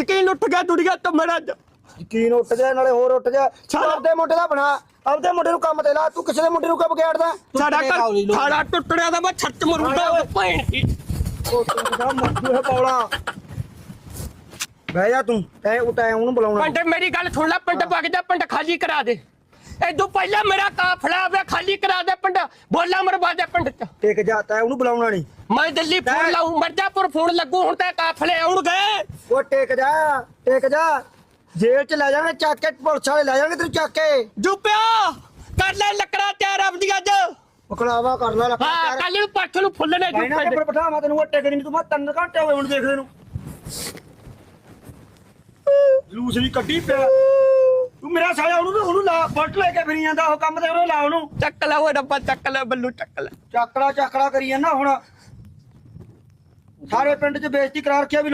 ਯਕੀਨ ਉੱਠ ਗਿਆ ਦੁਨੀਆ ਤੋਂ ਮੇਰਾ ਅੱਜ। ਯਕੀਨ ਉੱਠ ਜਾ ਨਾਲੇ ਹੋਰ ਉੱਠ ਤੂੰ ਚੱਲ। ਆਪਦੇ ਮੁੰਡੇ ਦਾ ਬਣਾ ਆਪਦੇ ਮੁੰਡੇ ਨੂੰ ਕੰਮ ਤੇ ਲਾ ਤੂੰ ਕਿਸੇ ਦੇ ਮੁੰਡੇ ਨੂੰ ਕਿਉਂ ਵਿਗਾੜਦਾ ਸਾਡਾ ਘਰ। ਸਾਡਾ ਟੁੱਟੜਿਆ ਦਾ ਮੈਂ ਛੱਤ ਓਏ। ਭੈਣ ਦੀ। ਉਹ ਤੂੰ ਤਾਂ ਮੱਜੂ ਹੈ ਪੌਲਾ ਬਹਿ ਜਾ ਤੂੰ ਐ ਉਟਾਏ ਉਹਨੂੰ ਬੁਲਾਉਣਾ। ਪਿੰਡ ਮੇਰੀ ਗੱਲ ਸੁਣ ਲੈ ਪਿੰਡ ਵਗ ਜਾ ਪਿੰਡ ਖਾਲੀ ਕਰਾ ਦੇ। ਇਦੋਂ ਪਹਿਲਾਂ ਮੇਰਾ ਕਾਫਲਾ ਆਵੇ ਖਾਲੀ ਕਰਾ ਦੇ ਪਿੰਡ। ਬੋਲਾ ਮਰਵਾ ਦੇ ਪਿੰਡ ਚ। ਟਿਕ ਜਾ ਤੈ ਉਹਨੂੰ ਬੁਲਾਉਣਾ ਨਹੀਂ। ਮੈਂ ਦਿੱਲੀ ਫੋਨ ਲਾਉਂ ਮਰਜਾਪੁਰ ਫੋਨ ਲੱਗੂ ਹੁਣ ਤੇ ਕਾਫਲੇ ਆਉਣਗੇ। ਉਹ ਟਿਕ ਜਾ ਟਿਕ ਜਾ। ਜੇਲ੍ਹ ਚ ਲੈ ਜਾਣਗੇ ਚੱਕ ਕੇ ਪੁਲਿਸ ਵਾਲੇ ਲੈ ਜਾਣਗੇ ਤੈਨੂੰ ਚੱਕ ਕੇ। ਜੁਪਿਆ ਕਰ ਲੈ ਲੱਕੜਾ ਤਿਆਰ ਆਪਦੀ ਅੱਜ। ਮਕਲਾਵਾ ਕਰ ਲੈ ਲੱਖਾਂ ਹਾਂ ਕੱਲ ਨੂੰ ਪੱਠ ਨੂੰ ਫੁੱਲਣੇ ਕਿ ਜੁਪੇ ਪਰ ਬਿਠਾਵਾਂ ਤੈਨੂੰ ਉਹ ਟਿਕ ਨਹੀਂ ਤੂੰ ਮੈਂ ਤਿੰਨ ਘੰਟੇ ਹੋਏ ਹੁਣ ਦੇਖਦੇ ਨੂੰ। ਲੂਸ ਵੀ ਕੱਢੀ ਪਿਆ। ਤੂੰ ਮੇਰਾ ਸਾਲਿਆ ਉਹਨੂੰ ਉਹਨੂੰ ਲਾ ਫਟ ਲੈ ਕੇ ਫਿਰੀ ਜਾਂਦਾ ਉਹ ਕੰਮ ਤੇ ਉਹਨੂੰ ਲਾ ਉਹਨੂੰ। ਚੱਕ ਲੈ ਓਏ ਰੱਬਾ ਚੱਕ ਲੈ ਬੱਲੂ ਚੱਕ ਲੈ। ਚੱਕੜਾ ਚੱਕੜਾ ਕਰੀ ਜਾਂਦਾ ਹੁਣ। ਸਾਰੇ ਪਿੰਡ 'ਚ ਬੇਇੱਜ਼ਤੀ ਕਰਾ ਰੱਖਿਆ ਵੀ